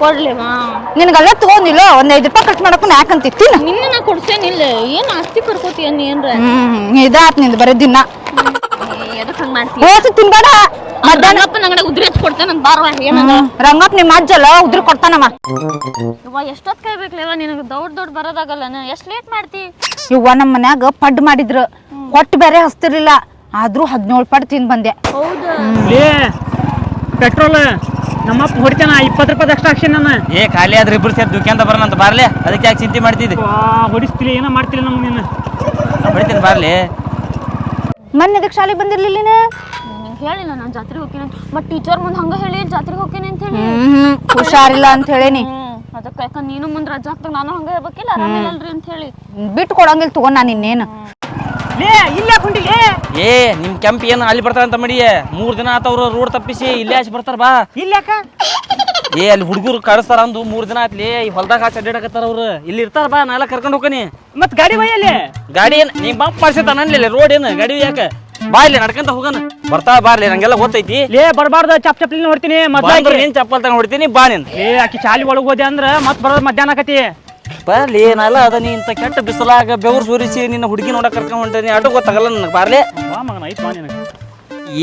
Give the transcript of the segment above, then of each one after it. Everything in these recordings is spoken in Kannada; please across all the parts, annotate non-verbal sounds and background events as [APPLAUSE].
ಕೊಡ್ಲಿವಾ ನಿನಗೆಲ್ಲ ತಗೊಂಡಿಲ್ಲ ಒಂದ್ ಐದು ರೂಪಾಯಿ ಖರ್ಚು ಮಾಡಕ್ಕೂ ಯಾಕಂತ ತಿನ್ನ ನಿನ್ನ ನಾ ಕೊಡ್ಸೇನಿಲ್ಲ ಏನ್ ಆಸ್ತಿ ಕರ್ಕೋತಿ ನೀ ಏನ್ರ? ಹ್ಮ್ ಇದಾತ್ ನಿಂದು ಬರೀ ದಿನ. ಎದಕ್ ಹಂಗ್ ಮಾಡ್ತಿ? ಹೋಸಿ ತಿನ್ಬೇಡ. ರಂಗಪ್ಪನ ಅಂಗಡ ಉದ್ರಿ ಹಚ್ಚಿ ಕೊಡ್ತೇನೆ ಅಂತ ಬಾರ್ವಾ ಏನದ. ರಂಗಪ್ಪ ನಿಮ್ಮ ಅಜ್ಜಲ್ಲ ಉದ್ರಿ ಕೊಡ್ತಾನಮ್ಮ ಇವ ಎಷ್ಟೊತ್ ಕಾಯ್ಬೇಕ್ಲೇವ ನಿನಗೆ ದೊಡ್ಡ ದೊಡ್ಡ ಬರೋದಾಗಲ್ಲ ಎಷ್ಟ್ ಲೇಟ್ ಮಾಡ್ತಿ? ಇವ್ವ ನಮ್ಮ ಮನ್ಯಾಗ ಪಡ್ ಮಾಡಿದ್ರು. ಕೊಟ್ಟು ಬೇರೆ ಹಸ್ತಿರ್ಲಿಲ್ಲ. ಆದ್ರೂ ಹದಿನೇಳು ಪಡ್ ತಿಂದ್ ಬಂದೆ. ಹೌದಾ? ಲೇ ಪೆಟ್ರೋಲ್. ನಮ್ಮಪ್ಪ ಹೊಡಿತಾನ ಇಪ್ಪತ್ತು ರೂಪಾಯಿ ಅಷ್ಟು ಹಾಕ್ಸಿ ನಾನು. ಏ ಖಾಲಿ ಆದ್ರೆ ಇಬ್ರು ಸೇರಿ ದುಕ್ಯಾಂತ ಬರೋಣಂತ ಬಾರ್ಲೆ. ಅದಕ್ಕೆ ಯಾಕೆ ಚಿಂತೆ ಮಾಡ್ತಿದ್ದೆ? ಹೊಡಿಸ್ತಿಲ್ಲ ಏನೋ ಮಾಡ್ತಿಲ್ಲ ನಮ್ಗೆ ನೀನು. ಹೊಡಿತೀನಿ ಬಾರ್ಲಿ. ಮೊನ್ನೆ ಇದಕ್ಕೆ ಶಾಲೆಗೆ ಬಂದಿರ್ಲಿಲ್ಲ ನೀನು? ಹೇಳಿಲ್ಲ ನಾನು ಜಾತ್ರೆಗೆ ಹೋಗ್ತೀನಿ ಅಂತ. ಬಟ್ ಟೀಚರ್ ಮುಂದೆ ಹಂಗ ಹೇಳಿ ಜಾತ್ರೆಗೆ ಹೋಗ್ತೀನಿ ಅಂತ ಹೇಳಿ. ಹುಷಾರಿಲ್ಲ ಅಂತ ಹೇಳಿನಿ. ಅದಕ್ಕೆ ಯಾಕ ನೀನು ಮುಂದೆ ರಜಾ ಹಾಕ್ದಾಗ ನಾನು ಹಂಗ ಹೇಳ್ಬೇಕಿಲ್ಲ ಆರಾಮಿಲ್ಲಲ್ರಿ ಅಂತ ಹೇಳಿ. ಬಿಟ್ಟು ಕೊಡಂಗಿಲ್ಲ ತಗೋ ನಾನು ಇನ್ನೇನು. ಲೇ ಇಲ್ಲ ಕುಂಡಿಲೇ ಏ ನಿಮ್ ಕೆಂಪ್ ಏನು ಅಲ್ಲಿ ಬರ್ತಾರಂತ ಮಡಿ? ಮೂರ್ ದಿನ ಆತವ್ರು ರೋಡ್ ತಪ್ಪಿಸಿ ಇಲ್ಲೇ ಹಚ್ಚಿ ಬರ್ತಾರ ಬಾ. ಇಲ್ಲಾಕ? ಏ ಅಲ್ಲಿ ಹುಡುಗರು ಕಳಿಸ್ತಾರ ಅಂದು ಮೂರ್ ದಿನ ಆತ್ಲಿ ಈ ಹೊಲ್ದಾಗ ಹಾಕಿ ಅಡ್ಡಾಡಕತ್ತಾರ ಅವ್ರು. ಇಲ್ಲಿ ಇರ್ತಾರ ಬಾ ನಾಳೆ ಕರ್ಕೊಂಡು ಹೋಗನಿ ಮತ್ ಗಾಡಿ ಬೈಯಲ್ಲಿ ಗಾಡಿ ಏನ್ ನೀ ಬಂಪ್ ಮಾಡ್ಸಿತಾನ ಅನ್ಲಿಲ್ಲ ರೋಡ್ ಏನು ಗಾಡಿ ಯಾಕೆ ಬಾ ಇಲ್ಲಿ ನಡ್ಕಂತ ಹೋಗೋಣ. ಬರ್ತಾ ಬಾರ್ಲಿ ನಂಗೆಲ್ಲ ಗೊತ್ತೈತಿ. ಲೇ ಬರಬಾರ್ದ ಚಪ್ ಚಪ್ಲಿ ಹೊಡ್ತೀನಿ ಮತ್ತೆ ಏನ್ ಚಪ್ಪಲ್ ತಗೊಂಡ್ ಹೊಡಿತೀನಿ ಬಾ ನೀನ್. ಏ ಆಕಿ ಚಾಲಿ ಒಳಗೆ ಹೋದೆ ಅಂದ್ರ ಮತ್ ಬರೋದ್ ಮಧ್ಯಾಹ್ನ ಆಕತಿ. ಬರ್ಲಿ ಏನಲ್ಲ ಅದ ನೀ ಕೆಟ್ಟ ಬಿಸಿಲಾಗ ಬೆವರು ಸುರಿಸಿ ನಿನ್ನ ಹುಡುಗಿ ನೋಡಕ್ ಕರ್ಕೊಂಡ್ ಹೊಂಟೇನಿ ಅಡ್ಡ ಗೊತ್ತಾಗಲ್ಲ ನನಗೆ ಬಾರ್ಲೆ. ಬಾ ಮಗನ ಐತ್ ಬಾ ನಿನಗೆ.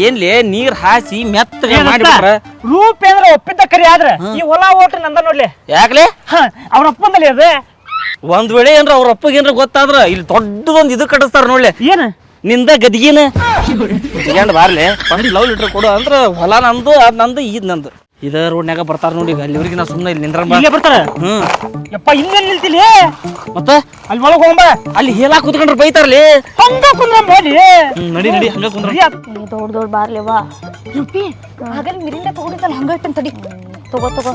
ಏನ್ಲಿ ನೀರ್ ಹಾಸಿ ಮೆತ್ತಗೆ ಏನಂತ? ಮಾಡಿಬಿಟ್ರ? ರೂಪ ಅಂದ್ರೆ ಒಪ್ಪಿದ್ದ ಕರಿ ಆದ್ರೆ ಈ ಹೊಲ ಓಟ್ರಿ ನಂದ ನೋಡ್ಲಿ. ಯಾಕ್ಲೆ? ಅವ್ರ ಅಪ್ಪಂದಲ್ಲಿ ಅದ. ಒಂದ್ ವೇಳೆ ಏನ್ರ ಅವ್ರ ಅಪ್ಪಗೆ ಏನ್ರ ಗೊತ್ತಾದ್ರ ಇಲ್ಲಿ ದೊಡ್ಡದೊಂದ್ ಇದು ಕಟ್ಟಿಸ್ತಾರ ನೋಡ್ಲಿ. ಏನ? ನಿಂದ ಗದಿಗಿನ? ಬಾರ್ಲೆ ಒಂದು ಲವ್ ಲೀಟರ್ ಕೊಡು ಅಂದ್ರ ಹೊಲ ನಂದು ಅದ್ ನಂದು ಇದ್ ನಂದು. ಇದ ರೋಡ್ನ್ಯಾಗ ಬರ್ತಾರ ನೋಡಿ ಅಲ್ಲಿವರೆಗೆ ನಾ ಸುಮ್ಮನೆ ಇಲ್ಲಿ ನಿಂದ್ರ ಇಲ್ಲೇ ಬರ್ತಾರ? ಹ್ಮ್. ಯಪ್ಪ ಇನ್ನೇನ್ ನಿಲ್ತಿಲಿ? ಮತ್ತ? ಅಲ್ಲಿ ಒಳಗೆ ಹೋಗ ಅಲ್ಲಿ ಹೇಳಾ ಕುತ್ಕೊಂಡ್ರ ಬೈತಾರಲ್ಲಿ ಹಂಗ ಕುಂದ್ರ ಹೋಲಿ ಹ್ಮ್, ನಡಿ ನಡಿ ಹಂಗ ಕುಂದ್ರ ದೊಡ್ಡ ದೊಡ್ಡ ಬಾರ್ಲೇವಾ ಯಪ್ಪಿ ಹಾಗಲ್ಲಿ ಮಿರಿಂದ ತಗೊಂಡಿದ್ದಲ್ಲ ಹಂಗ ಇಟ್ಟನ್ ತಡಿ. ತಗೋ ತಗೋ.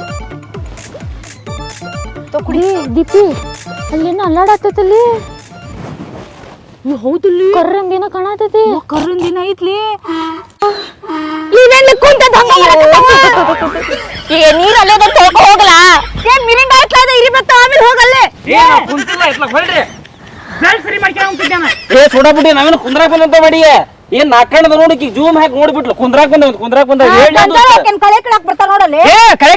ಕುಡಿ. ದೀಪಿ ಅಲ್ಲೇನ ಅಲ್ಲಾಡತ್ತಲ್ಲಿ? ಹೌದಲ್ಲಿ? ಕರ್ರಂಗೇನ ಕಾಣತೈತಿ. ಕರುನ್ ದಿನ ಐತ್ಲಿ ಈಗ ನೀರ್ ಅಲ್ಲೇ ತೊಳ್ಕೊ ಹೋಗಲಾ? ಏನ್ ಮಿರಿಂದ ಆಯ್ತಲ್ಲ ಅದ ಇರಿ ಬತ್ತ ಆಮೇಲೆ ಹೋಗಲ್ಲೇ? ಕುಂತಿಲ್ಲ ಇತ್ಲ ಹೊಳ್ರಿ ಸರಿ ಮಾಡ್ಕೊಂಡು ಹೋಗ್ತಿದ್ದಾನ ಏ ಸುಡಬಿಡಿ ನಾವೇನು ಕುಂದ್ರಾಕ್ ಬಂದಂತ ಮಾಡಿ ಏನ್ ನಾಕಣ್ಣದ ನೋಡಿ ಈಗ ಜೂಮ್ ಹಾಕಿ ನೋಡ್ಬಿಟ್ಲು. ಕುಂದ್ರಾಕ್ ಬಂದ ಕುಂದ್ರಾಕ್ ಬಂದ. ಕಳೆ ಕಿಡಾಕ್ ಬರ್ತಾರ ನೋಡಲ್ಲಿ? ಏ ಕಳೆ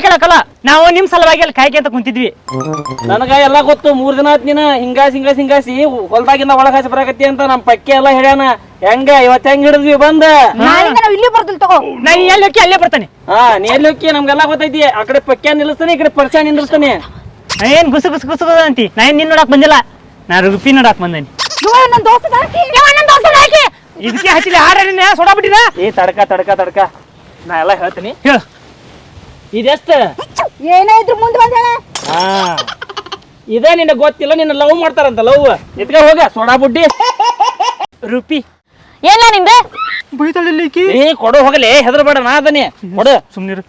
ನಾವು ನಿಮ್ ಸಲುವಾಗಿ ಅಲ್ಲಿ ಕಾಯ್ಕೆ ಅಂತ ಕುಂತಿದ್ವಿ. ನನಗ ಎಲ್ಲ ಗೊತ್ತು ಮೂರ್ ದಿನ ಆತ್ ನೀನ ಹಿಂಗಾಸಿ ಹಿಂಗಾಸಿ ಹಿಂಗಾಸಿ ಹೊಲ್ದಾಗಿಂದ ಒಳಗ ಹಾಸಿ ಬರಾಕತ್ತಿ ಅಂತ ನಮ್ ಪಕ್ಕೆ ಎಲ್ಲ ಹೇಳ್ಯಾನ. ಹೆಂಗ ಇವತ್ ಹೆಂಗ್ ಹಿಡಿದ್ವಿ ಬಂದ? ಇಲ್ಲಿ ತಗೋ. ನಾ ಎಲ್ಲಿ ಹೋಗಿ ಅಲ್ಲೇ ಬರ್ತಾನೆ. ಹಾ ನೀ ಎಲ್ಲಿ ಹೋಕ್ಕಿ ನಮ್ಗೆಲ್ಲ ಗೊತ್ತೈತಿ. ಆ ಕಡೆ ಪಕ್ಕೆ ನಿಲ್ಲಿಸ್ತಾನೆ ಈ ಕಡೆ ಪರಿಚಯ ನಿಲ್ಲಿಸ್ತಾನೆ ಏನ್ ಗುಸು ಗುಸು ಗುಸು ಅಂತಿ? ನಾ ಏನ್ ನಿನ್ ನೋಡಕ್ ಬಂದಿಲ್ಲ. ನಾ ರುಪಿ ನೋಡಕ್ ಬಂದೇನಿ. ನನ್ನ ದೋಸ್ತ ದೋಸ್ತದ ಹಾಕಿ ಇವ ನನ್ ದೋಸ್ತದ ಇದಕ್ಕೆ ಹಚ್ಚಿಲ್ಲ ನಿನ್ನ ಸೊಡಾ ಏ ತಡಕ ತಡಕ ತಡಕ. ನಾ ಎಲ್ಲ ಹೇಳ್ತೀನಿ. ಹೇಳ. ಇದೆಷ್ಟ? ಏನೇ ಇದ್ರು ಮುಂದೆ ಬಂದ ಹಾ. ಇದೇ ನಿನ್ನ ಗೊತ್ತಿಲ್ಲ ನಿನ್ನ ಲವ್ ಮಾಡ್ತಾರಂತ ಲವ್ ಇದ್ಕ ಹೋಗ ಸೋಡಾ ಬುಡ್ಡಿ. ರುಪಿ. ಏನ ನಿಂದ? ಬೈತಾಳಿಲ್ಲ ಈಕಿ ಏ ಕೊಡು ಹೋಗಲೇ ಹೆದರ್ಬೇಡ ನಾ ಅದನ್ನೇ. ಕೊಡು. ಸುಮ್ನಿರು.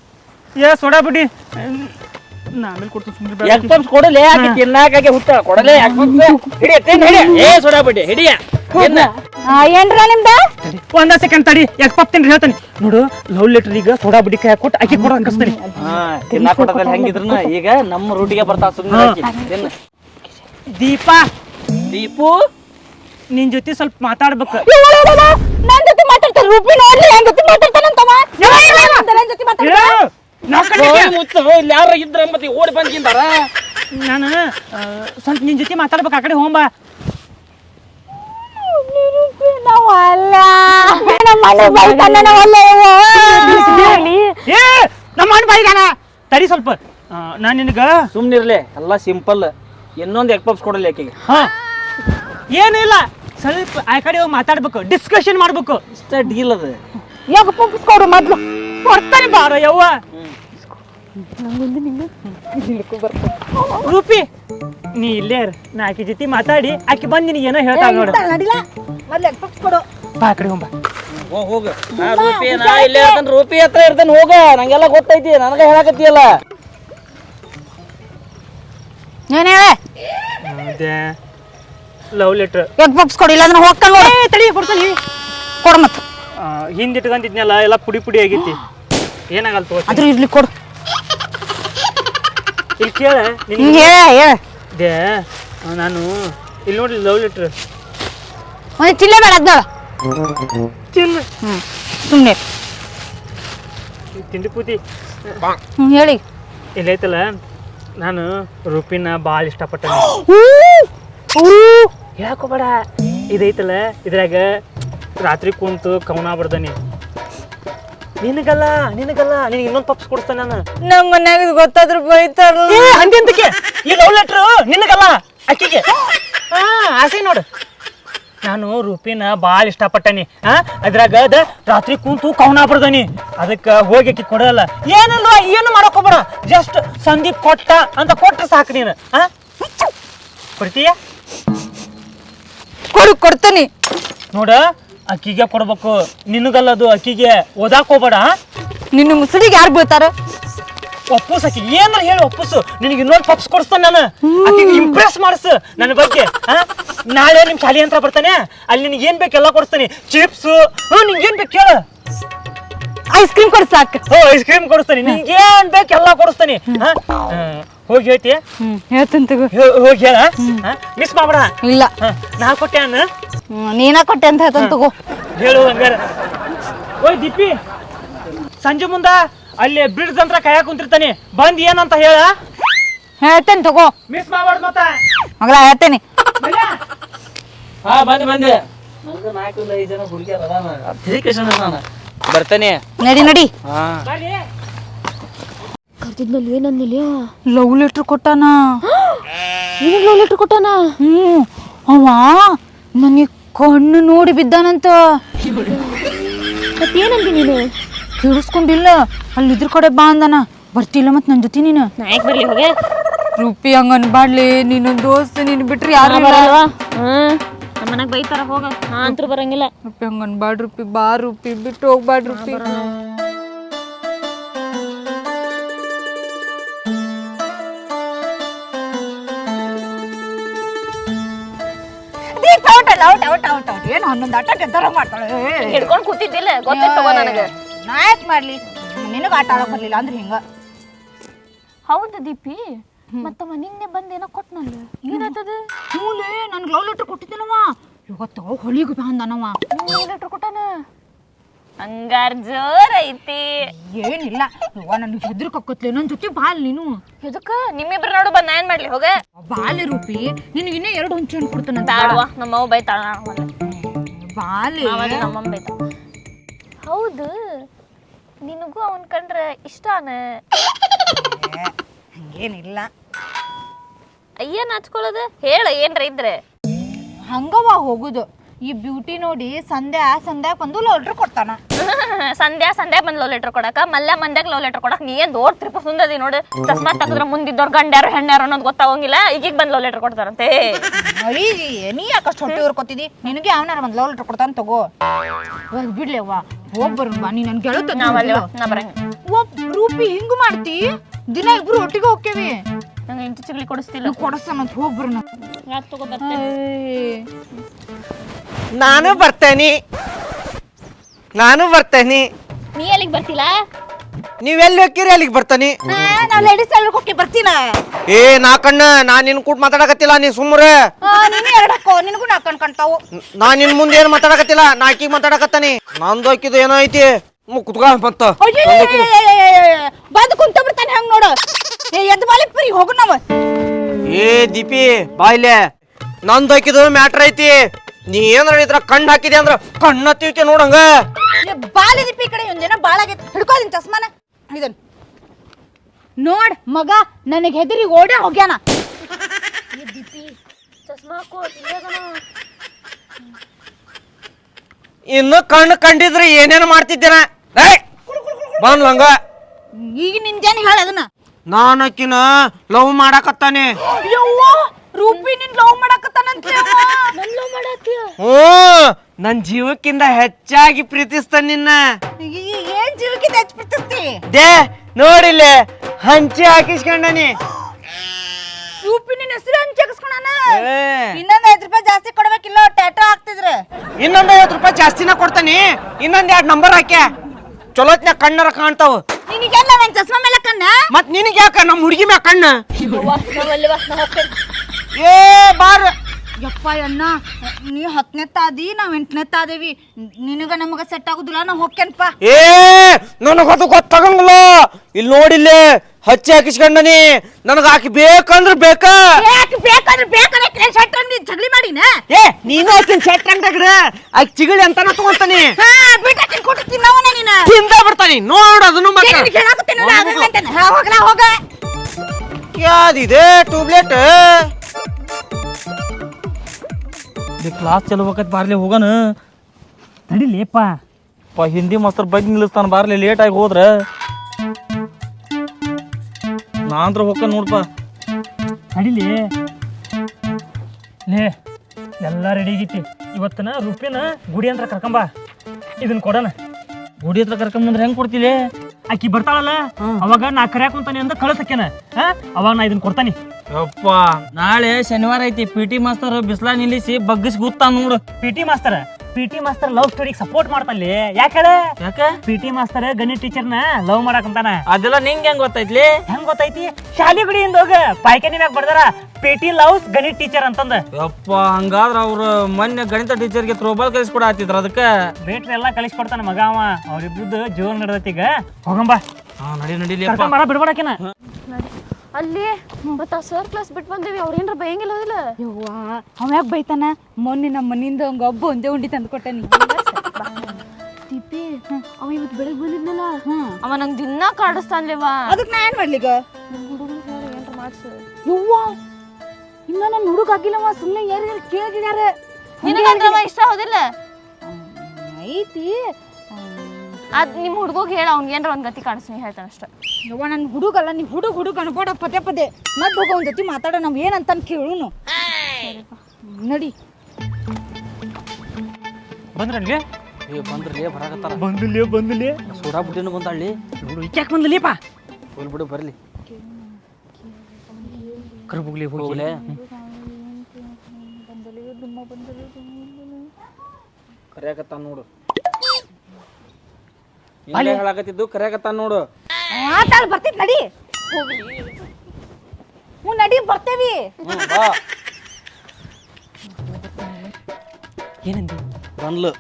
ಏ ಸೊಡಾ ಬಿಡಿ ನಾ ಆಮೇಲೆ ಕೊಡ್ತೀನಿ ಸುಮ್ನಿರು ಎಗ್ ಪಪ್ಸ್ ಕೊಡಲೆ ಆಕೆ ತಿನ್ನಾಕಾಗೆ ಹುಟ್ಟ. ಕೊಡಲೆ ಎಗ್ ಪಪ್ಸ್ ಹಿಡಿಯ ತಿನ್ ಹಿಡಿಯ. ಏ ಸೋಡಾ ಬುಡ್ಡಿ ಹಿಡಿಯ. ತಿನ್ನ ಏನ್ರ ನಿಮ್ದ? ಒಂದ ಸೆಕೆಂಡ್ ತಡಿ. ಎಗ್ ಪಪ್ ತಿನ್ರಿ ಹೇಳ್ತಾನೆ. ನೋಡು ಲವ್ ಲೆಟರ್ ಈಗ ಸೋಡಾ ಬಿಡಿ ಕೈ ಕೊಟ್ಟು ಆಕಿ ಕೊಡ ಅನ್ಕಸ್ತಾನೆ ಹಾ ಕೊಡದಲ್ಲಿ ಹೆಂಗಿದ್ರು ಈಗ ನಮ್ಮ ರೂಟಿಗೆ ಬರ್ತಾ ಸುಮ್ಮನೆ ತಿನ್ನ ದೀಪಾ. ದೀಪು? ನಿನ್ ಜೊತೆ ಸ್ವಲ್ಪ ಮಾತಾಡ್ಬೇಕು. ನನ್ ಜೊತೆ ಮಾತಾಡ್ತಾರ ರೂಪಿ ನೋಡ್ಲಿ ನನ್ ಜೊತೆ ಮಾತಾಡ್ತಾನಂತವ. ನನ್ ಜೊತೆ ಮಾತಾಡ್ತಾನ? ಇಲ್ಲಿ ಯಾರ ಇದ್ರ ಮತ್ತೆ ಓಡಿ ಬಂದ್ಕಿಂದಾರ ನಾನು ಸ್ವಲ್ಪ ನಿನ್ ಜೊತೆ ಮಾತಾಡ್ಬೇಕು ಆ ಕಡೆ ಅಲ್ಲ ನಮ್ಮ ಮನೆ ಬೈತಾನ ನಾವಲ್ಲ ಏ ನಮ್ಮ ಅಣ್ಣ ಬಾಯಿಗಾನ? ತಡಿ ಸ್ವಲ್ಪ. ನಾನು ನಾನ್ ನಿನಗ ಸುಮ್ನಿರ್ಲೆ ಎಲ್ಲ ಸಿಂಪಲ್. ಇನ್ನೊಂದು ಎಗ್ ಪಪ್ಸ್ ಕೊಡಲಿ ಆಕೆಗೆ. ಹಾ. ಏನಿಲ್ಲ ಸ್ವಲ್ಪ ಆ ಕಡೆ ಹೋಗಿ ಮಾತಾಡ್ಬೇಕು ಡಿಸ್ಕಷನ್ ಮಾಡ್ಬೇಕು. ಇಷ್ಟ ಡೀಲ್ ಅದು. ಯಾಕ ಪಂಪ್ಸ್ ಕೊಡು ಮೊದ್ಲು. ಕೊಡ್ತಾನೆ ಬಾರ ಯವ್ವ. ರೂಪಿ ನೀ ಇಲ್ಲೇ ಇರು. ನಾ ಆಕಿ ಜೊತೆ ಮಾತಾಡಿ ಆಕಿ ಬಂದು ನಿನಗೆ ಏನೋ ಹೇಳ್ತಾ ನೋಡು. ನಡಿಲ್ಲ ಮೊದ್ಲು ಎಗ್ ಪಪ್ಸ್ ಕೊಡು. ಬಾ ಆ ಕಡೆ ಹೋಗ್ಬಾ ಹೋಗ್. ಹೋಗ ನಾ ರೂಪಿ ನಾ ಇಲ್ಲೇ ಇರ್ತಾನೆ. ರೂಪಿ ಹತ್ರ ಇರ್ತಾನೆ ಹೋಗ. ನಂಗೆಲ್ಲ ಗೊತ್ತೈತಿ ನನಗ ಹೇಳಕತ್ತಿಯಲ್ಲ. ಏನ್ ಹೇಳೆ? ಅದೇ ಲವ್ ಲೆಟರ್ ಎಗ್ ಪಪ್ಸ್ ಕೊಡು ಇಲ್ಲಾಂದ್ರೆ ಹೋಗ್ತಾನ ನೋಡು. ತಡಿ ಕೊಡ್ತಾನೆ ಕೊಡು ಮತ್ತೆ. ಹಿಂದೆ ಇಟ್ಕೊಂಡಿದ್ನಲ್ಲ ಎಲ್ಲ ಪುಡಿ ಪುಡಿ ಆಗೈತಿ. ಏನಾಗಲ್ಲ ತಗೋ ಅದ್ರ ಇರ್ಲಿ ಕೊಡು. ಇಲ್ಲಿ ಕೇಳ ನಿನ್ ಹಿಂಗ್ ಹೇಳ ಹೇಳ. ದೇ ನಾನು ಇಲ್ಲಿ ನೋಡಿ ಲವ್ ಲೆಟ್ರ್ ಒಂದು ಚಿಲ್ಲೆ ಬೇಡ ತಿಲ್ಲ ಹ್ಞೂ ಸುಮ್ಮನೆ ತಿಂಡಿ ಪೂತಿ ಹ್ಞೂ ಹೇಳಿ. ಇಲ್ಲೈತಲ್ಲ ನಾನು ರೂಪಿನ ಭಾಳ ಇಷ್ಟಪಟ್ಟೆ ಹೇಳಕೋಬೇಡ ಇದೈತಲ್ಲ ಇದ್ರಾಗ ರಾತ್ರಿ ಕುಂತು ಕವನ ಬರ್ದಾನಿ. ನಿನಗಲ್ಲ ನಿನಗಲ್ಲ. ನಿನಗೆ ಇನ್ನೊಂದು ಪಪ್ಸ್ ಕೊಡ್ತಾನೆ ನಾನು. ನಮ್ಮ ಮನ್ಯಾಗ ಗೊತ್ತಾದ್ರು ಬೈತಾರ ಏ ಈ ಲವ್ ಲೆಟ್ರು ನಿನಗಲ್ಲ? ಅಕ್ಕಿಗೆ. ಹಾ ಆಸೆ ನೋಡು. ನಾನು ರೂಪಿನ ಭಾಳ ಇಷ್ಟಪಟ್ಟನಿ. ಹಾ ಅದ್ರಾಗ ಅದ ರಾತ್ರಿ ಕೂತು ಕವನ ಬರ್ದಾನಿ ಅದಕ್ಕೆ ಹೋಗಿ ಅಕ್ಕಿ ಕೊಡಲ್ಲ. ಏನಲ್ಲ ಏನು ಮಾಡೋಕೋಬೇಡ ಜಸ್ಟ್ ಸಂದೀಪ್ ಕೊಟ್ಟ ಅಂತ ಕೊಟ್ಟರೆ ಸಾಕು ನೀನು. ಹಾ ಕೊಡ್ತೀಯ ಕೊಡು ಕೊಡ್ತೀನಿ. ನೋಡ. ಅಕ್ಕಿಗೆ ಕೊಡ್ಬೇಕು. ನಿನಗಲ್ಲದು ಅಕ್ಕಿಗೆ ಓದಾಕ್ ಹೋಗ್ಬೇಡ? ನಿನ್ನ ಮುಸುಡಿಗೆ ಯಾರು ಬೀಳ್ತಾರ? ಒಪ್ಪುಸ್ ಅಕ್ಕಿ ಏನಾರ ಹೇಳಿ ಒಪ್ಪುಸು. ನಿನಗೆ ಇನ್ನೊಂದು ಪಪ್ಸ್ ಕೊಡಿಸ್ತಾನೆ ನಾನು. ಅಕ್ಕಿಗೆ ಇಂಪ್ರೆಸ್ ಮಾಡಿಸು ನನ್ನ ಬಗ್ಗೆ ಆ? ನಾಳೆ ನಿಮ್ಮ ಶಾಲೆ ಅಂತ ಬರ್ತಾನೆ. ಅಲ್ಲಿ ನಿನಗೆ ಏನು ಬೇಕು ಎಲ್ಲ ಕೊಡಿಸ್ತಾನೆ. ಚಿಪ್ಸು ಹ್ಞೂ ನಿಂಗೆ ಏನು ಬೇಕು ಕೇಳು ಐಸ್ ಕ್ರೀಮ್ ಕೊಡ್ಸಾಕ ಸಾಕು. ಹೋ ಐಸ್ ಕ್ರೀಮ್ ಕೊಡಿಸ್ತಾನೆ. ನಿಂಗೆ ಏನ್ ಬೇಕು ಎಲ್ಲ ಕೊಡಿಸ್ತಾನೆ ಹೋಗಿ ಹೇಳ್ತಿ ಹ್ಮ್ ಹೇಳ್ತೀನಿ ತಗೋ. ಹೋ- ಹೋಗಿ ಹೇಳ ಮಿಸ್ ಮಾಡ್ಬೇಡ. ಇಲ್ಲ. ಆ, ನಾ ಕೊಟ್ಟೆ ಅನ್ನ? ಹ್ಮ್, ನೀನ ಕೊಟ್ಟೆ ಅಂತ ಹೇಳ್ತಾನೆ ತಗೋ. ಹೇಳು ಹಂಗಾರ. ಓಯ್ ದಿಪ್ಪಿ ಸಂಜೆ ಮುಂದ ಅಲ್ಲಿ ಬ್ರಿಡ್ಜ್ ಅಂತ ಕಾಯಕ್ ಕುಂತಿರ್ತಾನೆ. ಬಂದ್ ಏನಂತ ಹೇಳ? ಹೇಳ್ತೇನೆ ತಗೋ. ಮಿಸ್ ಮಾಡ್ಬಾರ್ದು ಮತ್ತ. ಮಗಳ ಹೇಳ್ತೇನೆ. ಹಾ ಬಂದೆ ಬಂದೆ. ನಂದು ಐದು ಜನ ಹುಡುಗಿಯರ ಅದಾನ. ನಾನು ಬರ್ತಾನೆ. ನಡಿ ನಡಿ. ಹಾ ಕರ್ತಿದ್ನಲ್ಲಿ ಏನಂದಿಲ್ಲ ಲವ್ ಲೆಟ್ರ್ ಕೊಟ್ಟಾನ? ನಿನಗೆ ಲವ್ ಲೆಟ್ರ್ ಕೊಟ್ಟಾನ? ಹ್ಮ್ ಅವ ನನಗೆ ಕಣ್ಣು ನೋಡಿ ಬಿದ್ದಾನಂತ. ಮತ್ತೆ ಏನಂದಿ ನೀನು? ಕೇಳಿಸ್ಕೊಂಡಿಲ್ಲ ಅಲ್ಲಿ ಇದ್ರ ಕಡೆ ಬಾ ಅಂದಾನ. ಬರ್ತಿಲ್ಲ ಮತ್ತೆ ನನ್ ಜೊತೆ ನೀನು. ನಾಯಕ್ ಬರ್ಲಿ ಹೋಗೆ? ರೂಪಿ ಹಂಗ ಅನ್ಬಾಡ್ಲಿ ನಿನ್ನ ದೋಸ್ತ ನೀನು ಬಿಟ್ರಿ ಯಾರು ಬರಲ್ವಾ? ಹ್ಮ್ ನಮ್ಮ ಮನೆಗೆ ಬೈತಾರ ಹೋಗ. ನಾ ಅಂತೂ ಬರಂಗಿಲ್ಲ. ರೂಪಿ ಹಂಗ ಅನ್ಬಾಡ್ ರೂಪಿ ಬಾ ರೂಪಿ ಬಿಟ್ಟು ಹೋಗ್ಬಾಡ್ Roopi. Out out out out. ಏನು ಹನ್ನೊಂದು ಆಟ ಗೆದ್ದಾರ ಮಾಡ್ತಾಳೆ. ಹಿಡ್ಕೊಂಡು ಕೂತಿದ್ದಿಲ್ಲ ಗೊತ್ತಿತ್ತು ತಗೋ ನನಗೆ. ನಾ ಯಾಕೆ ಮಾಡ್ಲಿ? ನಿನಗೆ ಆಟ ಆಡೋಕೆ ಬರಲಿಲ್ಲ ಅಂದ್ರೆ ಹಿಂಗ? ಹೌದು ದೀಪಿ ಮತ್ತವ ನಿನ್ನೆ ಬಂದು ಏನೋ ಕೊಟ್ನಲ್ಲ ಏನಾಯ್ತದ ಮೂಲೆ ನನ್ಗೆ ಲವ್ ಲೆಟ್ರ್ ಕೊಟ್ಟಿದ್ದೇನವ. ಇವತ್ತು ಹೊಲಿಗೆ ಬಂದನವ. ಲವ್ ಲೆಟ್ರ್ ಕೊಟ್ಟಾನ? ಹಂಗಾರ್ ಜೋರ್ ಐತಿ. ಏನಿಲ್ಲ ನನ್ ಹೆದ್ರ ಕಕ್ಕತ್ಲೆ ನನ್ನ ಜೊತೆ ಬಾಲ್ ನೀನು. ಎದಕ್ಕ? ನಿಮ್ಮಿಬ್ರ ನೋಡು ಬಂದ ನಾ ಏನ್ ಮಾಡ್ಲಿ ಹೋಗ. ಬಾಲೆ ರೂಪಿ. ನಿನ್ಗೆ ಇನ್ನೇ ಎರಡು ಹುಂಚಿ ಹಣ್ಣು ಕೊಡ್ತಾನಂತ ತಾಳುವ ನಮ್ಮವ್ ಬೈತಾಳ ಬಾಲೆ ನಾವಲ್ಲಿ ನಮ್ಮಮ್ಮ ಬೈತಾಳ. ಹೌದು ನಿನಗೂ ಅವನ್ ಕಂಡ್ರೆ ಇಷ್ಟಾನ? ಹಂಗೇನಿಲ್ಲ. ಅಯ್ಯ ನಾಚ್ಕೊಳ್ಳೋದು ಹೇಳ ಏನ್ರ ಇದ್ರೆ. ಹಂಗವ ಹೋಗುದು. ಈ ಬ್ಯೂಟಿ ನೋಡಿ ಸಂಧ್ಯಾ ಸಂಧ್ಯಾ ಬಂದು ಲವ್ ಲೆಟರ್ ಕೊಡ್ತಾನ. [LAUGHS] ಸಂಧ್ಯಾ ಸಂಧ್ಯಾ ಬಂದು ಲವ್ ಲೆಟರ್ ಕೊಡಕ. ಮಲ್ಯ ಮಂದ್ಯಾಗ ಲವ್ ಲೆಟರ್ ಕೊಡಕ್. ನೀ ಏನ್ ದೊಡ್ಡ ತ್ರಿಪು ಸುಂದದಿ ನೋಡು. ತಸ್ಮಾತ್ ತೆಗೆದ್ರ ಮುಂದಿದ್ದವ್ರು ಗಂಡ್ಯಾರು ಹೆಣ್ಣಾರು ಅನ್ನೋದು ಗೊತ್ತಾಗಂಗಿಲ್ಲ. ಈಗೀಗ ಬಂದು ಲವ್ ಲೆಟರ್ ಕೊಡ್ತಾರಂತೆ. ಅಯ್ಯ ನೀ ಯಾಕಷ್ಟು ಹೊಟ್ಟೆ ಹೊರ್ಕೊತಿದಿ ನಿನಗೆ ಅವನಾರ ಬಂದು ಲವ್ ಲೆಟರ್ ಕೊಡ್ತಾನ ತಗೋ. ಬಿಡ್ಲೇವ ಒಬ್ಬರು ನೀ ನನ್ ಗೆಳತ ನಾವಲ್ಲ ನಾ ಬರಂಗ. ಒಬ್ ರೂಪಿ ಹಿಂಗ್ ಮಾಡ್ತಿ? ದಿನ ಇಬ್ರು ಒಟ್ಟಿಗೆ ಹೋಗ್ತೇವಿ. ನಂಗೆ ಇಂಚು ಚಿಗ್ಲಿ ಕೊಡಿಸ್ತಿಲ್ಲ. ಕೊಡಸನ ಅಂತ ಬರೋಣ ಯಾಕೆ ತಗೋ ಬರ್ತೇನೆ ನಾನು ಬರ್ತೇನೆ. ನಾನು ಬರ್ತೇನೆ. ನೀ ಎಲ್ಲಿಗೆ ಬರ್ತಿಲ್ಲ ನೀವೆಲ್ಲಿ ಹೋಗ್ತೀರಿ ಅಲ್ಲಿಗೆ ಬರ್ತಾನೆ. ನಾ ಲೇಡೀಸ್ ಎಲ್ಲ ಹೋಗಿ ಬರ್ತೀನ? ಏ ನಾ ಕಣ್ಣ ನಾ ನಿನ್ ಕೂಡ ಮಾತಾಡಕತ್ತಿಲ್ಲ ನೀ ಸುಮ್ರೆ ನೀನು ಎರಡಕ್ಕೋ ನಿನಗೂ ನಾ ಕಣ್ಕಂತಾವು ನಾ ನಿನ್ ಮುಂದೆ ಏನು ಮಾತಾಡಕತ್ತಿಲ್ಲ ನಾ ಆಕಿಗೆ ಮಾತಾಡಕತ್ತಾನಿ. ನಂದು ಹಾಕಿದ್ದು ಏನೋ ಐತಿ. ಮು ಕುತ್ಕ ಮತ್ತ ಬಂದು ಕುಂತ ಬಿಡ್ತಾನೆ ಹಂಗ ನೋಡು ಏ ಎದ್ದು ಬಾಲಿಕ್ ಬರೀ ಹೋಗು ನಾವು. ಏ ದೀಪಿ ಬಾಯ್ಲೆ ನಂದು ಹಾಕಿದ ಮ್ಯಾಟ್ರ್ ಐತಿ. ನೀ ಏನಾರ ಇದ್ರ ಕಣ್ಣು ಹಾಕಿದೆ ಅಂದ್ರ ಕಣ್ಣ ತಿಳ್ತಿ ನೋಡಂಗ ಏ ಬಾಲಿ ದಿಪ್ಪಿ ಈ ಕಡೆ ಒಂದೇನ ಬಾಳ ಆಗೈತಿ. ಹಿಡ್ಕೋದಿನ್ ಚಸ್ಮಾನ. ಇದನ್. ನೋಡ್ ಮಗ ನನಗೆ ಹೆದರಿ ಓಡೇ ಹೋಗ್ಯಾನ. ಇನ್ನು ಕಣ್ಣು ಕಂಡಿದ್ರೆ ಏನೇನು ಮಾಡ್ತಿದ್ದೇನ? ಬಂದ್ ಹಂಗ ಈಗ ನಿನ್ಗೇನು ಹೇಳ ಅದನ್ನ. ನಾನು ಆಕಿನ ಲವ್ ಮಾಡಾಕತ್ತಾನೆ. ಯವ್ವ ರೂಪಿ ನಿನ್ ಲವ್ ಮಾಡಕತ್ತಾನಂತೆ ಲವ್ ಮಾಡತ್ತೀಯ ಹ್ಞೂ ನನ್ ಜೀವಕ್ಕಿಂತ ಹೆಚ್ಚಾಗಿ ಪ್ರೀತಿಸ್ತಾನ ನಿನ್ನ. ಏನ್ ಜೀವಕ್ಕಿಂತ ಹೆಚ್ಚು ಪ್ರೀತಿಸ್ತಿ? ದೇ ನೋಡಿಲ್ಲ ಹಂಚಿ ಹಾಕಿಸ್ಕೊಂಡನಿ. ರೂಪಿ ನಿನ್ ಹೆಸರು ಹಂಚಿ ಏ, ಇನ್ನೊಂದ್ ಐದ್ ರೂಪಾಯಿ ಜಾಸ್ತಿ ಕೊಡ್ಬೇಕಿಲ್ಲ ಟ್ಯಾಟೋ ಹಾಕ್ತಿದ್ರೆ. ಇನ್ನೊಂದ್ ಐವತ್ತು ರೂಪಾಯಿ ಜಾಸ್ತಿನ ಕೊಡ್ತಾನೆ. ಇನ್ನೊಂದ್ ಎರಡ್ ನಂಬರ್ ಹಾಕ್ಯ. ಚಲೋತ್ನ್ಯಾಗ ಕಣ್ಣರ ಕಾಣ್ತಾವ. ನಿನಗೆಲ್ಲ ನನ್ ಚಸ್ಮಾ ಮೇಲೆ ಕಣ್ಣ? ಮತ್ ನಿನಗೆ ಯಾಕ ನಮ್ಮ ಹುಡುಗಿ ಮ್ಯಾಗ ಕಣ್ಣ? ಏ ಬಾರ. ಯಪ್ಪ ಅಣ್ಣ ನೀ ಹತ್ತನೇ ತಾದಿ ನಾವ್ ಎಂಟನೇ ತಾದೇವಿ. ನಿನಗ ನಮಗ ಸೆಟ್ ಆಗುದಿಲ್ಲ ನಾ ಹೋಗ್ತೇನಪ್ಪ ಏ ನನಗದು ಗೊತ್ತಾಗಂಗಿಲ್ಲ. ಇಲ್ಲಿ ನೋಡಿಲ್ಲ ಹಚ್ಚಿ ಹಾಕಿಸ್ಕೊಂಡನಿ. ನನಗೆ ಹಾಕಿ ಬೇಕಂದ್ರ ಬೇಕ. ಯಾಕೆ ಬೇಕಾದ್ರೆ ಬೇಕಂದ್ರೆ ಅಂಗಡಿ ಜಗಲಿ ಮಾಡಿನ? ಏ ನೀನು ಆಕಿನ ಶರ್ಟ್ ಆ ಆಕಿ ಚಿಗಳಿ ಅಂತಾನ ತಗೊಂತಾನೆ. ಹಾ ಬಿಟ್ಟಾಕಿನ್ ಕೊಟ್ಟು ತಿನ್ನವನ ನೀನು. ತಿಂದ ಬಿಡ್ತಾನೆ. ನೋಡು ಅದನ್ನು ಮತ್ತ. ಏನ್ ಕೇಳಾಕತ್ತೀನಿ ನೋಡು, ಆಗಲ್ಲ ಅಂತಾನೆ. ಹಾ, ಹೋಗ್ಲಾ ಹೋಗ. ಯಾವ್ದಿದೆ ಟ್ಯೂಬ್ಲೆಟ್? ಕ್ಲಾಸ್ ಚಲೋಬೇಕತ್ ಬಾರ್ಲಿ ಹೋಗನ. ತಡಿಲೇಪ ಪ ಹಿಂದಿ ಮಾಸ್ತರ್ ಬೈಕ್ ನಿಲ್ಲಿಸ್ತಾನ ಬಾರ್ಲಿ ಲೇಟ್ ಆಗಿ ಹೋದ್ರ. ನಾ ಅಂದ್ರ ಹೋಗ ನೋಡ್ಪ. ಅಡಿಲಿ ಲೇ ಎಲ್ಲ ರೆಡಿ ಆಗೈತಿ. ಇವತ್ತನ ರುಪಿನ ಗುಡಿ ಅಂತ ಕರ್ಕೊಂಬ. ಇದನ್ನ ಕೊಡೋಣ. ಗುಡಿ ಹತ್ರ ಕರ್ಕೊಂಬಂದ್ರೆ ಹೆಂಗ್ ಕೊಡ್ತೀವಿ ಆಕಿ ಬರ್ತಾಳಲ್ಲ? ಅವಾಗ ನಾ ಕರ್ಯಾಕೊಂತಾನೆ ಕುಂತಾನೆ ಅಂತ ಕಳ್ಸಕ್ಕೇನ. ಹಾ? ಅವಾಗ ನಾ ಇದನ್ನ ಕೊಡ್ತಾನೆ. ಅಪ್ಪ ನಾಳೆ ಶನಿವಾರ ಐತಿ. ಪಿ ಟಿ ಮಾಸ್ತರ್ ಬಿಸ್ಲಾ ನಿಲ್ಲಿಸಿ ಬಗ್ಗಿಸಿ ಗೊತ್ತಾ ನೋಡು. P T master? P T master love ಸ್ಟೋರಿಗೆ support ಮಾಡ್ತಲ್ಲಿ ಯಾಕೆ ಹೇಳ? ಯಾಕ? ಪಿ ಟಿ ಮಾಸ್ತರ್ ಗಣಿತ ಟೀಚರ್ನ ಲವ್ ಮಾಡಕಂತಾನ ಅದೆಲ್ಲ ನಿಂಗೆ ಹೆಂಗ್ ಗೊತ್ತೈತ್ಲಿ? ಹೆಂಗ್ ಗೊತ್ತೈತಿ? ಶಾಲಿ ಗುಡಿಯಿಂದ ಹೋಗ. ಪಾಯ್ಕಾನಿ ಮ್ಯಾಗ ಬರ್ದಾರ ಪಿ ಟಿ ಲವ್ಸ್ ಗಣಿತ ಟೀಚರ್ ಅಂತಂದ. ಯಪ್ಪ ಹಂಗಾದ್ರ ಅವ್ರು ಮೊನ್ನೆ ಗಣಿತ ಟೀಚರ್ಗೆ ತ್ರೋಬಾಲ್ ಕಲಿಸ್ಕೊಡ ಆತಿದ್ರ ಅದಕ್ಕೆ. ಬೇಟ್ರಿ ಎಲ್ಲಾ ಕಳಿಸ್ಕೊಡ್ತಾನ ಮಗ ಅವ. ಅವ್ರಿಬ್ರದ್ದು ಜೀವನ ನಡೆದೈತಿ ಈಗ. ಹೋಗಂಬ. ಹಾ ನಡಿ ನಡಿಲಿ ಬಿಡ್ಬೇಡಕಿನ ಅಲ್ಲಿ ಮತ್ತ ಸರ್ ಕ್ಲಾಸ್ ಬಿಟ್ಟು ಬಂದೇವಿ ಅವ್ರ ಏನ್ರ ಬೈಯಂಗಿಲ್ಲ ಅದಿಲ್ಲ. ಯವ್ವ ಅವ ಯಾಕೆ ಬೈತಾನ? ಮೊನ್ನೆ ನಮ್ಮ ಮನಿಂದ ಹಂಗ ಒಬ್ಬ ಒಂದೇ ಉಂಡಿ ತಂದು ಕೊಟ್ಟನಿ ತಿಪ್ಪಿ ಅವ ಇವತ್ತು ಬೆಳಗ್ಗೆ ಬಂದಿದ್ನಲ್ಲ. ಅವ ನಂಗೆ ದಿನ ಕಾಡಿಸ್ತಾನ್ಲೇವ. ಅದಕ್ಕೆ ನಾ ಏನು ಮಾಡ್ಲಿಗ ಏನ್ರ ಮಾಡ್ಸು. ಯವ್ವ ಇನ್ನ ನನ್ನ ಹುಡುಗ ಆಗಿಲ್ಲವ? ಸುಮ್ಮನೆ ಯಾರು ಕೇಳಿದಾರ ನಿನಗಂದ್ರ ಅವ ಇಷ್ಟ ಹೋದಿಲ್ಲ ಐತಿ. ಅದ್ ನಿಮ್ಮ ಹುಡುಗ ಹೇಳ ಅವ್ನಿಗೆ ಏನ್ರ ಒಂದ್ ಗತಿ ಕಾಣಿಸ್ನಿ ಹೇಳ್ತಾನೆ ಅಷ್ಟ. ಯವ್ವ ನನ್ನ ಹುಡುಗಲ್ಲ ನೀ ಹುಡುಗ ಹುಡುಗ ಅನ್ಬೋಡ ಪದೇ ಪದೇ. ಮತ್ತೆ ಹೋಗೋ ಅವ್ನ ಜೊತೆ ಮಾತಾಡ ನಾವ್ ಏನಂತ ಕೇಳುನು. ನಡಿ. ಬಂದ್ರಲ್ಲಿ ಏ ಬಂದ್ರಲಿ ಬರಾಕತ್ತಾರ. ಬಂದಿಲ್ಲ ಬಂದಿಲ್ಲ ಸೋಡಾ ಬುಡ್ಡಿನ ಬಂದಾಳ್ಲಿ. ನೋಡು ಯಾಕೆ ಬಂದಿಲ್ಲಪ್ಪ ಹೋಲ್ ಬಿಡು ಬರ್ಲಿ. ಕರ್ಬುಗ್ಲಿ ಹೋಗಿ ಹೋಗ್ಲೆ. ಕರ್ಯಾಕತ್ತಾನ ನೋಡು. ಇಲ್ಲೇ ಹೇಳಾಕತ್ತಿದ್ದು ಕರ್ಯಾಕತ್ತಾನ ನೋಡು. ಮಾತಾಡ್ ಬರ್ತೈತಿ ನಡಿ. ಹ್ಞೂ ನಡಿ ಬರ್ತೇವಿ. ಹ್ಮ್ ಬಾ. ಏನಂದಿ? ಬಂದ್ಲು.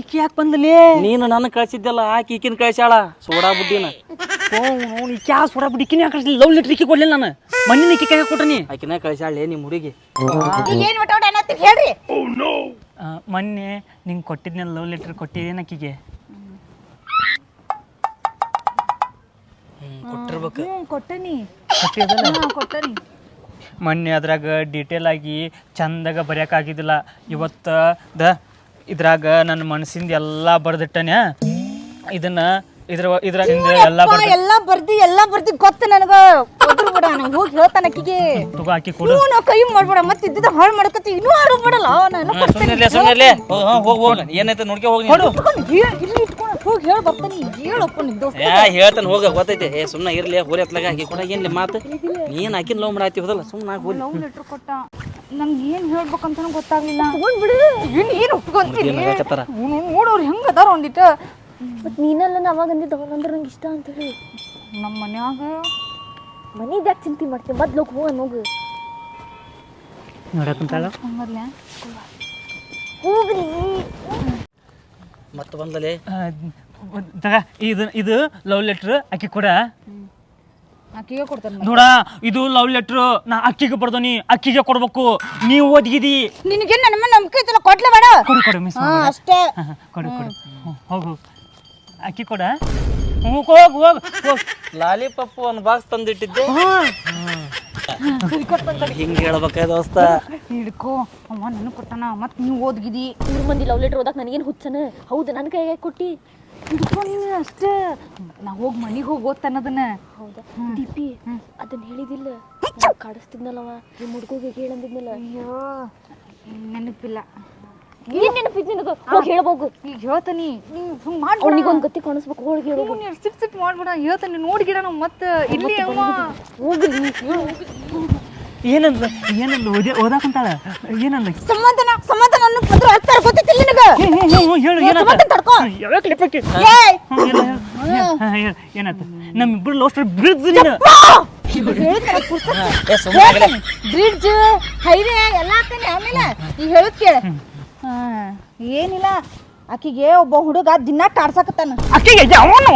ಈಕಿ ಯಾಕೆ ಬಂದಲೇ ನೀನು ನನ್ನ ಕಳ್ಸಿದ್ದಲ್ಲ ಆಕಿ ಈಕಿನ ಕಳ್ಸ್ಯಾಳ. ಸೋಡಾ ಬುಡ್ಡಿನ ಅವ್ನು ಈಕಿ ಯಾವ ಸುಡ ಬಿಡಿಕಿನಿ ಯಾಕೆ ಲವ್ ಲೆಟ್ರ್ ಇಕ್ಕಿ ಕೊಡ್ಲಿಲ್ಲ ನಾನು. ಮಣ್ಣಿನ ಇಕ್ಕಿ ಕೈ ಕೊಟ್ಟನಿ ಆಕಿನ ಕಳಿಸಾಳೆ ನಿಮ್ಮ ಹುಡುಗಿ. ಈಗ ಏನ್ ಒಟ್ಟ ಏನತ್ತೀರಿ ಹೇಳ್ರಿ. ಮೊನ್ನೆ ನಿಂಗೆ ಕೊಟ್ಟಿದ್ನ ಲವ್ ಲೆಟ್ರ್ ಕೊಟ್ಟಿದ್ದೇನೆ ಆಕಿಗೆ ಕೊಟ್ಟಿರ್ಬೇಕು. ಹ್ಞೂ ಕೊಟ್ಟನಿ. ಕೊಟ್ಟಿದ್ದಲ್ಲ? ಹ್ಞೂ ಕೊಟ್ಟನಿ. ಮೊನ್ನೆ ಅದ್ರಾಗ ಡೀಟೇಲ್ ಆಗಿ ಚಂದಾಗ ಬರೆಯೋಕ್ಕಾಗಿದ್ದಿಲ್ಲ ಇವತ್ತು ದ ಇದ್ರಾಗ ನನ್ನ ಮನಸ್ಸಿಂದ ಎಲ್ಲಾ ಬರ್ದಿಟ್ಟನೆ. ಇದನ್ನ ಇದ್ರ ಇದ್ರಾಗ ಎಲ್ಲ ಬರ್ದ ಎಲ್ಲಾ ಬರ್ದಿ ಎಲ್ಲಾ ಬರ್ದಿ ಗೊತ್ತ ನನಗ. ಒದ್ರು ಬಿಡ ನಂಗೆ ಹೋಗಿ ಹೇಳ್ತಾನ ಅಕ್ಕಿಗೆ. ತಗೋ ಹಾಕಿ ಕೊಡು. ಹ್ಞೂ ನಾವು ಕೈ ಮಾಡ್ಬೇಡ ಮತ್ತೆ ಇದ್ದಿದ್ದ ಹಾಳು ಮಾಡ್ಕತ್ತಿ ಇನ್ನೂ ಆರು ಬಿಡಲ್ಲ ನಾನು ಸುಮ್ಮನೆ ಸುಮ್ಮನೆ ಹೋಗಿ ಹೋಗಿ ಏನೈತೆ ನೋಡ್ಕೆ ಹೋಗಿ ನೀನು. ಇಲ್ಲಿ ಇಟ್ಕೊಂಡು ಹೋಗಿ ಹೇಳಿ ಬರ್ತಾನೆ ಹೇಳಪ್ಪ ನಿನ್ ದೋಸ್ತ. ಏ ಹೇಳ್ತಾನೆ ಹೋಗ ಗೊತ್ತೈತೆ. ಏ ಸುಮ್ಮನೆ ಇರ್ಲಿ ಹೋರಿ ಹತ್ಲಾಗ ಹಾಕಿ ಕೊಡ ಏನ್ಲಿ ಮಾತು? ನೀನು ಆಕಿನ ಲವ್ ಮಾಡಾತಿ ಹೋದಲ್ಲ ಸುಮ್ಮನೆ ಹೋಗಿ ಲವ್ ಲೆಟ್ರ್ ಕೊಟ್ಟ. ನಂಗೆ ಏನು ಹೇಳ್ಬೇಕಂತನೂ ಗೊತ್ತಾಗ್ಲಿಲ್ಲ. ಹೋಗ್ಬಿಡು ಏನ್ ಏನ್ ಒಪ್ಕೊಂತೀನಿ? ಏನು ಹೇಳಕತ್ತಾರ ನೋಡೋರು ಹೆಂಗ ಅದಾರ ಒಂದಿಟ? ಮತ್ ನೀನಲ್ಲ ಅವಾಗ ಅಂದಿದ್ದ ಅವನಂದ್ರೆ ನಂಗೆ ಇಷ್ಟ ಅಂತ ಹೇಳಿ. ನಮ್ಮ ಮನ್ಯಾಗ? ಮನಿದ್ ಯಾಕೆ ಚಿಂತೆ ಮಾಡ್ತೀನಿ ಮೊದ್ಲು ಹೋಗಿ ಹೋಗ. ಹೋಗು ನೋಡಕ್ಕಂತಾಳ ಹಂಗಲ್ಲ? ಹೋಗ್ರಿ ಮತ್ತೆ ಬಂದಲೇ? ತಗ ಇದು ಇದು ಲವ್ ಲೆಟ್ರ್ ಅಕ್ಕಿ ಕೊಡ. ಅಕ್ಕಿಗೆ ಕೊಡ್ತಾನೆ ನೋಡ ಇದು ಲವ್ ಲೆಟ್ರ್ ನಾ ಅಕ್ಕಿಗೆ ಬರ್ದನಿ ಅಕ್ಕಿಗೆ ಕೊಡ್ಬೇಕು. ನೀವು ಓದಿಗಿದಿ. ನಿನಗೆ ನನ್ನ ಮೇಲೆ ನಂಬಿಕೆ ಐತಲ್ಲ ಕೊಡ್ಲೇ ಬೇಡ. ಕೊಡು ಕೊಡು ಮಿಸ್ ಅಷ್ಟೇ. ಕೊಡು ಕೊಡು. ಹೋಗು ಹೋಗು. ಅಕ್ಕಿ ಕೊಡ. ಹ್ಞೂ ಹೋಗ್ ಹೋಗ್ ಹೋಗು. ಲಾಲಿಪಪ್ಪು ಒಂದು ಬಾಕ್ಸ್ ತಂದಿಟ್ಟಿದ್ದೆ. ಹಿಂಗೆ ಹೇಳ್ಬೇಕ ದೋಸ್ತ. ಹಿಡ್ಕೋ. ಅವ ನನಗೆ ಕೊಟ್ಟಾನ. ಮತ್ ನೀವು ಓದ್ಗಿದಿ ಮೂರು ಮಂದಿ ಲವ್ ಲೆಟರ್ ಓದಕ್ ನನಗೇನು ಹುಚ್ಚನ? ಹೌದು ನನ್ನ ಕೈಗೆ ಕೊಟ್ಟಿ. ಹಿಡ್ಕೊ ನೀನು ಅಷ್ಟೇ. ನಾ ಹೋಗಿ ಮನಿಗೆ ಹೋಗಿ ಓದ್ತಾನ ಅದನ್ನ ಹೌದಾ? ಡಿಪಿ ಅದನ್ನ ಹೇಳಿದಿಲ್ಲ. ಕಾಡಿಸ್ತಿದ್ನಲ್ಲವ? ನಿಮ್ಮ ಹುಡುಗಿಗೆ ಹೇಳಂದಿದ್ನಲ್ಲ? ಅಯ್ಯೋ ನೆನಪಿಲ್ಲ. ಏನ್ ನೆನಪಿದ್ ನಿನಗ? ಹೋಗಿ ಹೇಳ್ಬೋಗು ಈಗ ಹೇಳ್ತಾನಿ ನೀವು ಸುಮ್ ಮಾಡ್ಬೇಡ. ಅವನಿಗೆ ಒಂದು ಗತಿ ಕಾಣಿಸ್ಬೇಕು ಹೋಗಿ ನೀವು ಸಿಟ್ ಸಿಟ್ ಮಾಡ್ಬೇಡ ಹೇಳ್ತಾನೆ ನೋಡ್ಗಿಡ ನಾವು ಮತ್ತೆ ಇಲ್ಲಿ ಅಮ್ಮ ಹೋಗ್ರಿ ಏನಂದ್ಲ ಏನಂದ್ಲ ಓದಿ ಓದಾಕಂತಾಳ? ಏನಂದ್ಲ? ಸಮಾಧಾನ ಸಮಾಧಾನ ಅನ್ನೋ ಪದ್ರ ಹತ್ತಾರ ಗೊತ್ತೈತಿಲ್ಲ ನಿನಗ? ಹೇಳು ಏನಾತ? ತಡ್ಕೋ. ನಮ್ಮಿಬ್ರು ಲವ್ ಸ್ಟೋರಿ ಬಿಡ್ದು ನೀನು. ಏ ಸುಮ್ಮನೆ ಬ್ರಿಡ್ಜ್ ಹೈವೇ ಎಲ್ಲ ಆಮೇಲೆ ಈಗ ಹೇಳೋದ್ ಕೇಳ. ಹಾ ಏನಿಲ್ಲ. ಆಕಿಗೆ ಒಬ್ಬ ಹುಡುಗ ದಿನ ಕಾಡ್ಸಕತ್ತಾನ. ಅಕ್ಕಿಗೆ ಅವನು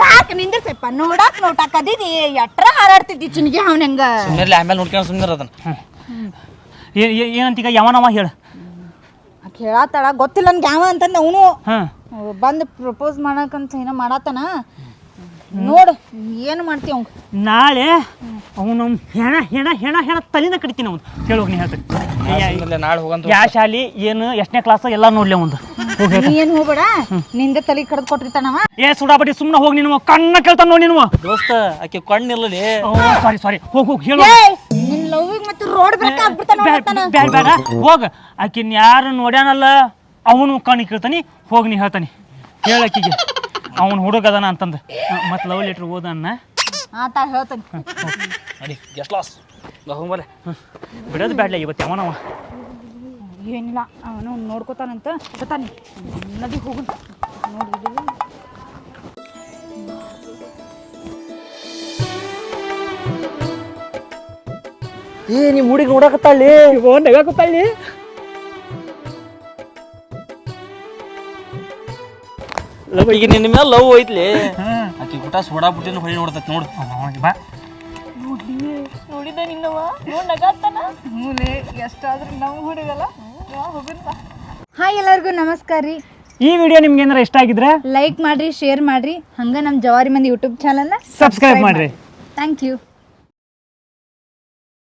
ಸಾಕು ನಿಂದಿರ್ಸಪ್ಪ. ನೋಡಾಕ್ ನೋಟಾಕ್ ಅದಿದಿ ಎಟ್ರ ಹಾರಾಡ್ತಿದ್ದಿ ಚಿನ್ಗೆ ಅವ್ನ ಹೆಂಗ? ಸುಮ್ಮನೆ ಆಮೇಲೆ ನೋಡ್ಕೊಂಡು ಸುಮ್ಮನೆ ಅದನ್ನ. ಏನಂತ ಈಗ ಯಾವನವ ಹೇಳ. ಆಕೆ ಹೇಳತ್ತಾಳ ಗೊತ್ತಿಲ್ಲ ನನ್ಗೆ ಯಾವ ಅಂತಂದ ಅವನು. ಹಾ ಬಂದು ಪ್ರಪೋಸ್ ಮಾಡಕಂತ ಏನೋ ಮಾಡತ್ತಾನ ನೋಡು ಏನು ಮಾಡ್ತೀವಿ ಅವಂಗ? ನಾಳೆ ಅವನು ಹೆಣ ಹೆಣ ಹೆಣ ಹೆಣ ತಲಿನ ಕಡಿತೀನಿ ಅವನು. ಕೇಳೋಗಿ ನೀ ಹೇಳ್ತೀನಿ. ನಾಳೆ ಹೋಗಂತ ಯಾವ ಶಾಲಿ ಏನು ಎಷ್ಟನೇ ಕ್ಲಾಸ್ ಎಲ್ಲ ನೋಡ್ಲಿ ಒಂದು ನೀ ಏನು ಹೋಗ್ಬೇಡ? ನಿಂದೆ ತಲೆ ಕಡ್ದು ಕೊಟ್ಟಿರ್ತಾನವ ಏ ಸುಡಾಬಡಿ ಸುಮ್ಮನೆ ಹೋಗಿ ನೀನು. ಕಣ್ಣ ಕೇಳ್ತಾನ ನೋಡಿ ನೀನು. ದೋಸ್ತ ಆಕೆ ಕಣ್ಣಿಲ್ಲಲಿ ಸಾರಿ ಸಾರಿ ಹೋಗಿ ಹೋಗಿ ಹೇಳು. ನಿನ್ನ ನಿನ್ ಲವ್ವಿಗೆ ಮತ್ತೆ ರೋಡ್ ಬ್ರೇಕ್ ಆಗ್ಬಿಡ್ತಾನ ಬ್ಯಾಡ ಬೇಡ ಹೋಗ. ಆಕಿನ್ ಯಾರು ನೋಡ್ಯಾನಲ್ಲ ಅವನು ಕಣ್ಣು ಕೇಳ್ತಾನಿ. ಹೋಗಿ ನೀ ಹೇಳ್ತಾನಿ. ಹೇಳಕ್ಕಿಗೆ ಅವನು ಅದಾನ ಅಂತಂದು. ಮತ್ತೆ ಲವ್ ಲೆಟ್ರ್ ಓದನ್ನ ಆತ ಹೇಳ್ತೀನಿ. ನಡಿ ಗೆಸ್ಟ್ ಲಾಸ್ ಹೋಗ್ಬಲೆ ಬಿಡೋದು ಬ್ಯಾಡ್ಲೆ ಇವತ್ತು ಯಾವನವ? ಏನಿಲ್ಲ ಅವನು ನೋಡ್ಕೋತಾನಂತ. ಬರ್ತಾನೆ. ನದಿ ಹೋಗು. ನೋಡ್ರಿ ಏ ನಿಮ್ಮ ಹುಡುಗಿ ನೋಡಕತ್ತಾಳಿ ನಗಾಕತ್ತಳ್ಳಿ ಈಗ ನಿನ್ನ ಮೇಲೆ ಲವ್ ಐತ್ಲಿ ಆಕಿ ಊಟ ಸೋಡಾ ಬುಟ್ಟಿನ ಹೊಳಿ ನೋಡ್ತೈತಿ ನೋಡು. ಬಾ. ನೋಡಿದ ನಿನ್ನವ? ನೋಡ್ ನಗಾತ್ತಾನ ಮೂಲೆ ಎಷ್ಟಾದ್ರೂ ನಾವು ಹುಡುಗಲ್ಲ ಹಾಯ್ ಎಲ್ಲರಿಗೂ ನಮಸ್ಕಾರ ರೀ. ಈ ವಿಡಿಯೋ ನಿಮ್ಗೆ ಏನಾರ ಇಷ್ಟ ಆಗಿದ್ರೆ ಲೈಕ್ ಮಾಡ್ರಿ ಶೇರ್ ಮಾಡ್ರಿ. ಹಂಗ ನಮ್ಮ ಜವಾರಿ ಮಂದಿ ಯೂಟ್ಯೂಬ್ ಚಾನಲ್ನ ಸಬ್ಸ್ಕ್ರೈಬ್ ಮಾಡ್ರಿ. Thank you